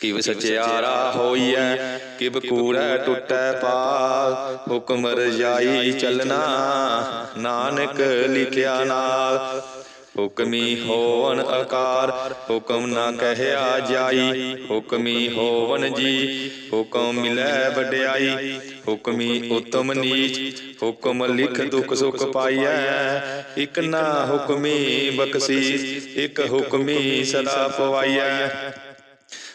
ਕਿਵ ਸਚਿਆਰਾ ਹੋਈਐ ਕਿਵ ਕੂੜੈ ਟੁੱਟੈ ਪਾਲ ਹੁਕਮ ਰਜਾਈ ਚੱਲਣਾ। ਨਾਨਕ ਲਿਖਿਆ ਨਾਲ। ਹੁਕਮੀ ਹੋਵਨ ਆਕਾਰ ਹੁਕਮ ਨਾ ਕਹਿਆ ਜਾਈ। ਹੁਕਮੀ ਹੋਵਨ ਜੀ। ਹੁਕਮ ਮਿਲੈ ਵਡਿਆਈ। ਹੁਕਮੀ ਉਤਮ ਨੀਚ। ਹੁਕਮ ਲਿਖ ਦੁਖ ਸੁਖ ਪਾਈਐ। ਇਕ ਨਾ ਹੁਕਮੀ ਬਖਸ਼ੀਸ। ਇਕ ਹੁਕਮੀ ਸਦਾ ਪਵਾਈਐ।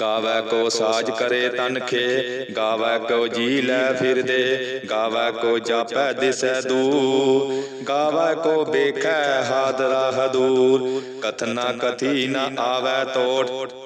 ਗਾਵੈ ਕੋ ਸਾਜ ਕਰੇ ਤਨ ਖੇ, ਗਾਵੈ ਕੋ ਜੀ ਲੈ ਫਿਰਦੇ, ਗਾਵੈ ਕੋ ਜਾਪੈ ਦਿਸੈ ਦੂਰ, ਗਾਵੈ ਕੋ ਵੇਖੈ ਹਾਦਰਾ ਹਦੂਰ, ਕਥਨਾ ਕਥੀ ਨ ਆਵੈ ਤੋਟ।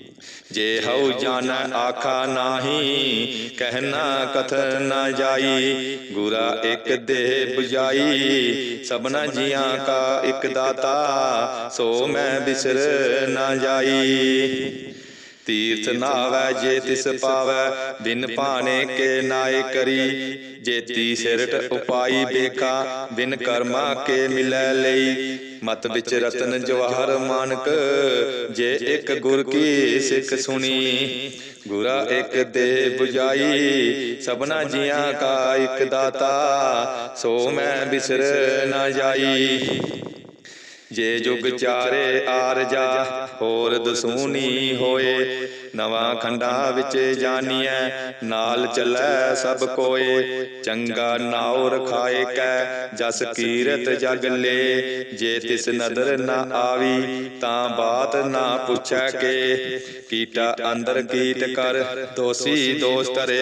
ਜੇ ਹਉ ਜਾਣੈ ਆਖਾ ਨਾਹੀ ਕਹਿਣਾ ਕਥ ਨਾ ਜਾਈ, ਗੁਰਾ ਇੱਕ ਦੇਹ 부ਜਾਈ ਸਭਨਾ ਜੀਆਂ ਕਾ ਇੱਕ ਦਾਤਾ, ਸੋ ਮੈਂ ਬਿਸਰ ਨਾ ਜਾਈ। ਤੀਰਥ ਨਾਵੈ ਜੇ ਤਿਸ ਪਾਵੈ, ਬਿਨ ਭਾਣੇ ਕੇ ਨਾਏ ਕਰੀ। ਜੇ ਜੇਤੀ ਸਿਰਟ ਉਪਾਈ ਬੇਕਾ ਬਿਨ ਕਰਮਾ ਕੇ ਮਿਲੈ ਲਈ। ਮਤ ਵਿੱਚ ਰਤਨ ਜਵਾਹਰ ਮਾਨਕ ਜੇ ਇੱਕ ਗੁਰ ਕੀ ਸਿੱਖ ਸੁਣੀ ਗੁਰਾ ਇੱਕ ਦੇ 부ਜਾਈ ਸਭਨਾ ਜੀਆਂ ਕਾ ਇੱਕ ਦਾਤਾ ਸੋ ਮੈਂ ਬਿਸਰ ਨਾ ਜਾਈ। ਜੇ ਜੁਗ ਚਾਰੇ ਆਰਜਾ ਹੋਰ ਦਸੂਨੀ ਹੋਏ। ਨਵਾਂ ਖੰਡਾ ਵਿੱਚ ਜਾਣੀਐ ਨਾਲ ਚੱਲੈ ਸਭ ਕੋਏ ਚੰਗਾ ਨਾਉ ਰਖਾਏ ਕੈ ਜਸ ਕੀਰਤ ਜਗ ਲੇ ਜੇ ਤਿਸ ਨਦਰ ਨਾ ਆਵੀ ਤਾਂ ਬਾਤ ਨਾ ਪੁੱਛੈ ਕੇ ਕੀਟਾ ਅੰਦਰ ਕੀਟ ਕਰ ਦੋਸੀ ਦੋਸ ਤਰੇ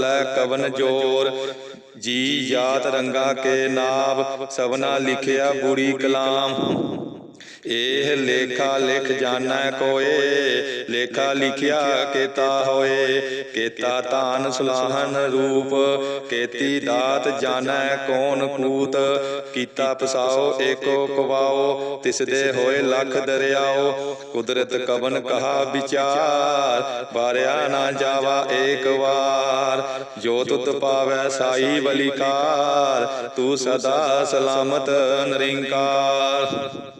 ਕਵਨ ਜੋਰ। ਜੀ ਯਾਤ ਰੰਗਾ ਕੇ ਨਾਭ ਸਭਨਾ ਲਿਖਿਆ ਬੁਰੀ ਕਲਾਮ। ਇਹ ਲੇਖਾ ਲਿਖ ਜਾਣੈ ਕੋਏ, ਲੇਖਾ ਲਿਖਿਆ ਕੇਤਾ ਹੋਏ, ਕੇਤਾ ਤਾਨ ਸੁਲਾਹਨ ਰੂਪ, ਕੇਤੀ ਦਾਤ ਜਾਣੈ ਕੌਣ ਕੂਤ, ਕੀਤਾ ਪਸਾਓ ਏਕੋ ਕਵਾਓ ਤਿਸ ਦੇ ਹੋਏ ਲੱਖ ਦਰਿਆਓ, ਕੁਦਰਤ ਕਵਨ ਕਹਾ ਵਿਚਾਰ ਬਾਰਿਆ ਨਾ ਜਾਵਾ ਏਕ ਵਾਰ, ਜੋ ਤੁਤ ਪਾਵੈ ਸਾਈ ਬਲਿਕਾਰ, ਤੂੰ ਸਦਾ ਸਲਾਮਤ ਨਿਰੰਕਾਰ।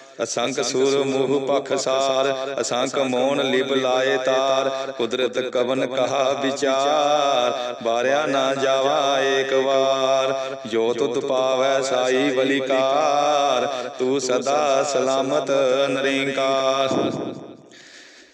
ਅਸੰਖ ਸੂਰ ਮੂਹ ਪਖਸਾਰ ਅਸੰਖ ਮੋਨ ਲਿਬ ਲਾਏ ਤਾਰ, ਕੁਦਰਤ ਕਵਨ ਕਹਾ ਵਿਚਾਰ, ਬਾਰਿਆ ਨਾ ਜਾਵਾ ਏਕ ਵਾਰ। ਜੋ ਤੁਤ ਪਾਵੈ ਸਾਈ ਬਲਿਕਾਰ, ਤੂੰ ਸਦਾ ਸਲਾਮਤ ਨਿਰੰਕਾਰ।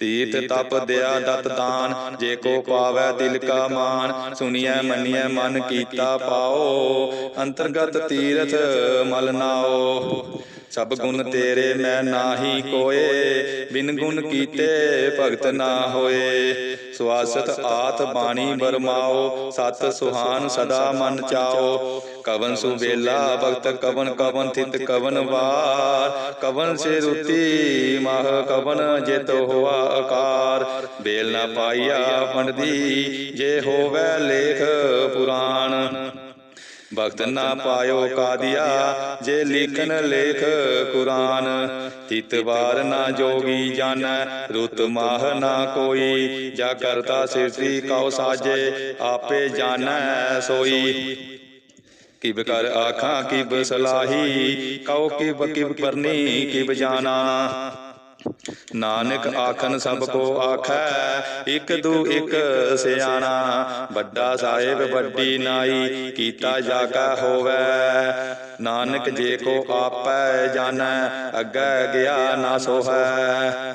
ਤੀਰਥ ਤਪ ਦਿਆ ਦਤ ਦਾਨ ਜੇ ਕੋ ਪਾਵੈ ਦਿਲ ਕਾ ਮਾਨ ਸੁਣੀਐ ਮੰਨੀਐ ਮਨ ਕੀਤਾ ਪਾਓ ਅੰਤਰਗਤ ਤੀਰਥ ਮਲ ਨਾਓ। ਸਭ ਗੁਣ ਤੇਰੇ ਮੈਂ ਨਾਹੀ ਕੋਏ ਬਿਨ ਗੁਣ ਕੀਤੇ ਭਗਤ ਨਾ ਹੋਏ। ਸਵਾਸਤ ਆਤ ਬਾਣੀ ਬਰਮਾਓ ਸਤ ਸੁਹਾਨ ਸਦਾ ਮਨ ਚਾਓ। ਕਵਨ ਸੁਬੇਲਾ ਭਗਤ ਕਵਨ ਕਵਨ ਥਿਤ ਕਵਨ ਵਾਰ। ਕਵਨ ਸੇ ਰੁਤੀ ਮਾਹ ਕਵਨ ਜਿਤ ਹੋਆ ਆਕਾਰ। ਬੇਲ ਨਾ ਪਾਈਆ ਪੰਡਦੀ ਜੇ ਹੋਵੇ ਲੇਖ ਪੁਰਾਣ। ਭਗਤ ਨਾ ਪਾਇਓ ਕਾਦੀਆ ਜੇ ਲਿਖਨ ਲੇਖ ਕੁਰਾਨ। ਤਿਤ ਵਾਰ ਨਾ ਜੋਗੀ ਜਾਣੈ ਰੁਤ ਮਾਹ ਨਾ ਕੋਈ। ਜਾ ਕਰਤਾ ਸਿਰਤੀ ਕਉ ਸਾਜੇ ਆਪੇ ਜਾਣੈ ਸੋਈ। ਕਿਬ ਕਰ ਆਖਾਂ ਕਿਬ ਸਲਾਹੀ ਕਉ ਕਿਬ ਕਿਬ ਕਰਨੀ ਕਿਬ ਜਾਣਾ। ਨਾਨਕ ਆਖਨ ਸਭ ਕੋ ਆਖੈ ਇਕ ਦੂ ਇਕ ਸਿਆਣਾ। ਵੱਡਾ ਸਾਹਿਬ ਵੱਡੀ ਨਾਈ ਕੀਤਾ ਜਾਗਾ ਹੋਵੇ। ਨਾਨਕ ਜੇ ਕੋ ਆਪੈ ਜਾਣੈ ਅੱਗੇ ਗਿਆ ਨਾ ਸੋਹੈ।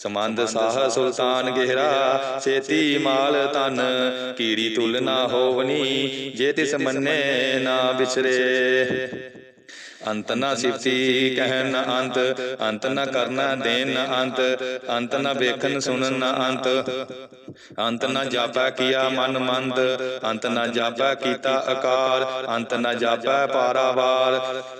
ਸਮੰਦ ਸਾਹ ਸੁਲਤਾਨ ਗਹਿਰਾ ਸੇਤੀ ਮਾਲ ਤਨ ਕੀੜੀ ਤੁਲ ਨਾ ਹੋਵਨੀ ਜੇ ਤਿਸ ਮੰਨੇ ਨਾ ਵਿਸਰੇ ਅੰਤ ਨਾ ਸਿਫਤੀ ਕਹਿਨ ਨਾ ਅੰਤ ਅੰਤ ਨਾ ਕਰਨਾ ਦੇਨ ਨਾ ਅੰਤ ਅੰਤ ਨਾ ਵੇਖਣ ਸੁਣਨ ਨਾ ਅੰਤ ਅੰਤ ਨਾ ਜਾਪੈ ਕੀਆ ਮਨ ਮੰਦ ਅੰਤ ਨਾ ਜਾਪੈ ਕੀਤਾ ਆਕਾਰ ਅੰਤ ਨਾ ਜਾਪੈ ਪਾਰਾਵਾਰ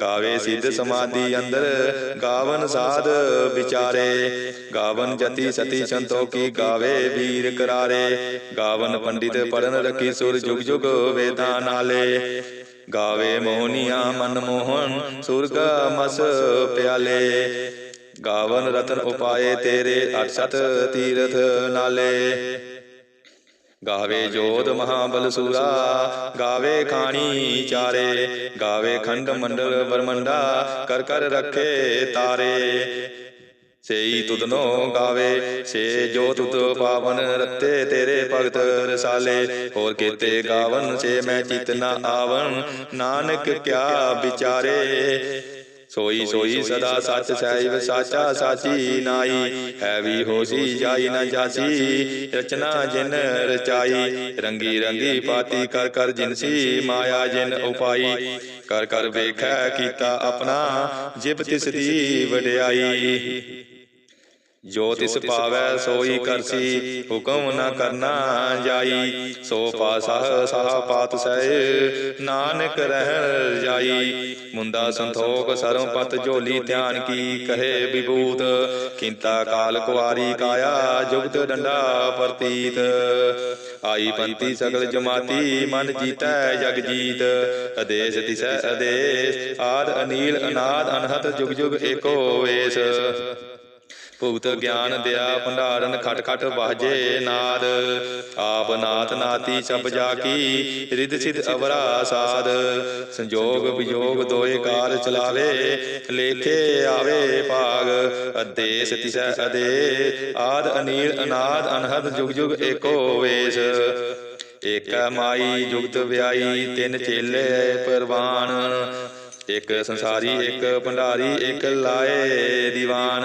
ਗਾਵੇ ਸਿੱਧ ਸਮਾਧੀ ਅੰਦਰ ਗਾਵਨ ਸਾਧ ਵਿਚਾਰੇ। ਗਾਵਨ ਜਤੀ ਸਤੀ ਸੰਤੋਖੀ ਗਾਵੇ ਵੀਰ ਕਰਾਰੇ। ਗਾਵਨ ਪੰਡਿਤ ਪੜਨ ਰਖੀ ਸੁਰ ਜੁਗ ਜੁਗ ਵੇਦਾਂ ਨਾਲੇ। ਗਾਵੇ ਮੋਹਨੀਆਂ ਮਨ ਮੋਹਨ ਸੁਰਗ ਮਸ ਪਿਆਲੇ। ਗਾਵਨ ਰਤਨ ਉਪਾਏ ਤੇਰੇ ਅਠਸਤ ਤੀਰਥ ਨਾਲੇ। ਗਾਵੇ ਜੋਧ ਮਹਾਬਲ ਸੂਰਾ ਗਾਵੇ ਖਾਣੀ ਚਾਰੇ ਗਾਵੇ ਖੰਡ ਮੰਡਲ ਬਰਮੰਡਾ ਕਰ ਕਰ ਰੱਖੇ ਤਾਰੇ। ਸੇਈ ਤੁਧਨੋ ਗਾਵੇ ਸੇ ਜੋ ਤੁਧ ਪਾਵਨ ਰੱਤੇ ਤੇਰੇ ਭਗਤ ਰਸਾਲੇ। ਹੋਰ ਕੀਤੇ ਗਾਵਨ ਸੇ ਮੈਂ ਚਿਤ ਨਾ ਆਵਨ ਨਾਨਕ ਕਿਆ ਵਿਚਾਰੇ। ਸੋਈ ਸੋਈ ਸਦਾ ਸੱਚ ਸਹਿਬ ਸਾਚਾ ਸਾਚੀ ਨਾਈ ਹੈ ਵੀ ਹੋਸੀ ਜਾਈ ਨਾ ਜਾਸੀ, ਰਚਨਾ ਜਿਨ ਰਚਾਈ, ਰੰਗੀ ਰੰਗੀ ਪਾਤੀ ਕਰ ਕਰ ਜਿਨਸੀ ਮਾਇਆ ਜਿਨ ਉਪਾਈ, ਕਰ ਕਰ ਵੇਖੈ ਕੀਤਾ ਆਪਣਾ, ਜਿਬ ਤਿਸ ਦੀ ਵਡਿਆਈ। ਜੋ ਤਿਸ ਪਾਵੈ ਸੋਈ ਕਰਸੀ ਹੁਕਮ ਨਾ ਕਰਨਾ ਜਾਈ, ਸੋ ਪਾਸਾ ਸਾਹ ਪਾਤ ਸਹਿ ਨਾਨਕ ਰਹਿ ਜਾਈ। ਮੁੰਦਾ ਸੰਤੋਖ ਸਰਮ ਪਤ ਝੋਲੀ ਧਿਆਨ ਕੀ, ਕਹੇ ਵਿਭੂਤ, ਕਿੰਤਾ ਕਾਲ ਕੁਆਰੀ ਕਾਇਆ, ਜੁਗਤ ਡੰਡਾ ਪ੍ਰਤੀਤ। ਆਈ ਪੰਤੀ ਸਗਲ ਜਮਾਤੀ, ਮਨ ਜੀਤੈ ਜਗ ਜੀਤ। ਅਦੇਸ ਤਿਸੈ ਅਦੇਸ, ਆਦ ਅਨੀਲ ਅਨਾਦ ਅਨਹਤ ਜੁਗ ਜੁਗ ਏਕੋ ਵੇਸ। ਭੁਗਤ ਗਿਆਨ ਦਿਆ ਭੰਡਾਰਨ ਖਟ ਖਟ ਬਾਜੇ ਨਾਦ। ਆਪ ਨਾਥ ਨਾਤੀ ਸਭ ਜਾ ਕੀ ਰਿਦ ਸਿਧ ਅਵਰਾ ਸਾਧ ਸੰਜੋਗ ਵਿਜੋਗ ਦੋਏ ਕਾਲ ਚਲਾਵੇ, ਲੇਖੇ ਆਵੇ ਭਾਗ। ਅਦੇਸ ਤਿਸੈ ਅਦੇ ਆਦ ਅਨੀਲ ਅਨਾਦ, ਅਨਹਦ ਜੁਗ ਜੁਗ ਏਕੋ ਵੇਸ। ਏਕ ਮਾਈ ਜੁਗਤ ਵਿਆਈ, ਤਿੰਨ ਚੇਲੇ ਪਰਵਾਨ। ਇੱਕ ਸੰਸਾਰੀ, ਇੱਕ ਭੰਡਾਰੀ, ਇੱਕ ਲਾਏ ਦੀਵਾਨ।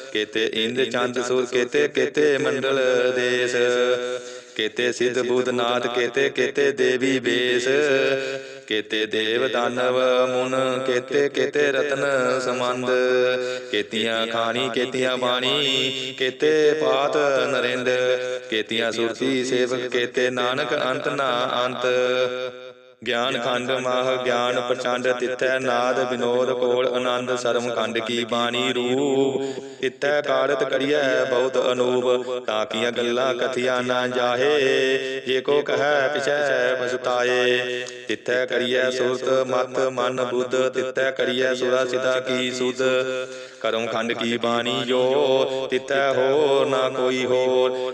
ਕੇਤੇ ਇੰਦ ਚੰਦ ਸੂਰ ਕੇਤੇ ਕੇਤੇ ਮੰਡਲ ਦੇਸ ਕੇਤੇ ਸਿੱਧ ਬੂਦਨਾਥ ਕੇਤੇ ਕੇਤੇ ਦੇਵੀ ਬੇਸ ਕੇਤੇ ਦੇਵ ਦਾਨਵ ਮੁਨ ਕੇਤੇ ਕੇਤੇ ਰਤਨ ਸਮੰਦ ਕੇਤੀਆਂ ਖਾਣੀ ਕੇਤੀਆਂ ਬਾਣੀ ਕੇਤੇ ਪਾਤ ਨਰਿੰਦ ਕੇਤੀਆਂ ਸੁਰਤੀ ਸੇਵਕ ਕੇਤੇ ਨਾਨਕ ਅੰਤ ਨਾ ਅੰਤ ਗਿਆਨ ਖੰਡ ਮਾਹ ਗਿਆਨ ਪ੍ਰਚੰਡ ਤਿੱਥੈ ਨਾਦ ਵਿਨੋਦ ਕੋਲ ਆਨੰਦ ਸਰਮ ਖੰਡ ਕੀ ਬਾਣੀ ਰੂਪ। ਤਿੱਥੈ ਕਾਰਤ ਕਰੀਐ ਬਹੁਤ ਅਨੂਪ ਤਾਕੀਆਂ ਗੱਲਾਂ ਕਥੀਆਂ ਨਾ ਜਾਹੇ। ਜੇ ਕੋ ਕਹੈ ਪਿਛੈ ਬਸਤਾਏ ਤਿੱਥੈ ਕਰੀਐ ਸੁਰਤ ਮਤ ਮਨ ਬੁੱਧ, ਤਿੱਥੈ ਕਰੀਐ ਸੁਰਾ ਸਿਧਾ ਕੀ ਸੁਧ। ਕਰਮ ਖੰਡ ਕੀ ਬਾਣੀ ਜੋ ਤਿੱਥੈ ਹੋ ਨਾ ਕੋਈ ਹੋਰ।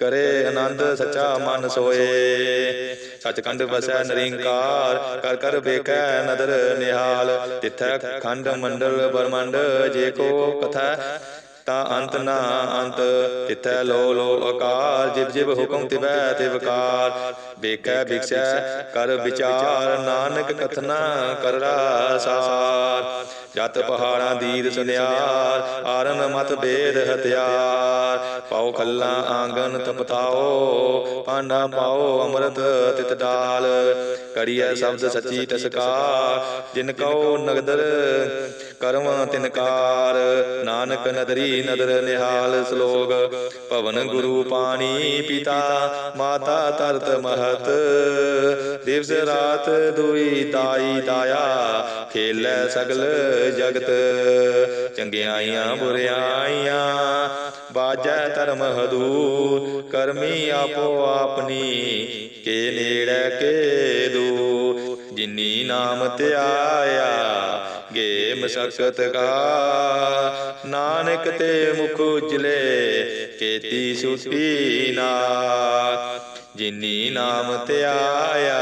ਕਰੇ ਆਨੰਦ ਸੱਚਾ ਮਨ ਸੋਏ। ਸਚਖੰਡ ਵਸੈ ਨਰਿੰਕਾਰ ਕਰ ਕਰ ਵੇਖੈ ਨਦਰ ਨਿਹਾਲ। ਤਿਥੈ ਖੰਡ ਮੰਡਲ ਬਰਮੰਡ ਜੇ ਕੋ ਕਥਾ ਤਾਂ ਅੰਤ ਨਾ ਅੰਤ। ਤਿਥੈ ਲੋ ਲੋ ਅਕਾਰ ਜਿਬ ਜਿਬ ਹੁਕਮ ਤਿਵੈ ਤਿਵਕਾਰ ਵੇਖੈ ਵਿਖਸੈ ਕਰ ਵਿਚਾਰ ਨਾਨਕ ਕਥਨਾ ਕਰਰਾ ਸਾਰ। ਜਤ ਪਹਾੜਾਂ ਦੀਦ ਸੁਨਿਆਰ ਆਰਨ ਮਤ ਬੇਦ ਹਥਿਆਰ। ਪਾਉ ਖੱਲਾ ਆਂਗਨ ਤਪਤਾਓ ਪਾਂਡਾ ਪਾਓ ਅੰਮ੍ਰਿਤ ਤਿਤ ਡਾਲ। ਕੜੀਐ ਸ਼ਬਦ ਸੱਚੀ ਤਸਕਾਰ, ਜਿਨ ਕਉ ਨਗਦਰ ਕਰਮ ਤਿਨਕਾਰ ਨਾਨਕ ਨਦਰੀ ਨਦਰ ਨਿਹਾਲ ਸ਼ਲੋਕ ਭਵਨ ਗੁਰੂ ਪਾਣੀ ਪਿਤਾ, ਮਾਤਾ ਤਰਤ ਮਹਤ। ਦਿਵਸ ਰਾਤ ਦੁਈ ਤਾਈ ਤਾਇਆ, ਖੇਲੇ ਸਗਲ ਜਗਤ। ਚੰਗਿਆਈਆਂ ਬੁਰਿਆਈਆਂ ਬਾਜੈ ਧਰਮ ਹਦੂਰ। ਕਰਮੀ ਆਪੋ ਆਪਣੀ। ਕੇ ਨੇੜੇ, ਕੇ ਦੂਰ। ਜਿਨੀ ਨਾਮ ਧਿਆਇਆ, ਗੇ ਮਸਕਤ ਕਾ। ਨਾਨਕ ਤੇ ਮੁਖ ਉਜਲੇ, ਕੇਤੀ ਸੁਤੀ ਨਾ। ਜਿਨੀ ਨਾਮ ਧਿਆਇਆ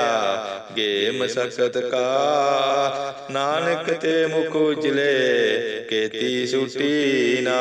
ਗੇ ਮਸਕਤ ਕਾ। ਨਾਨਕ ਤੇ ਮੁਖ ਉਜਲੇ ਕੇਤੀ ਸੁਟੀ ਨਾ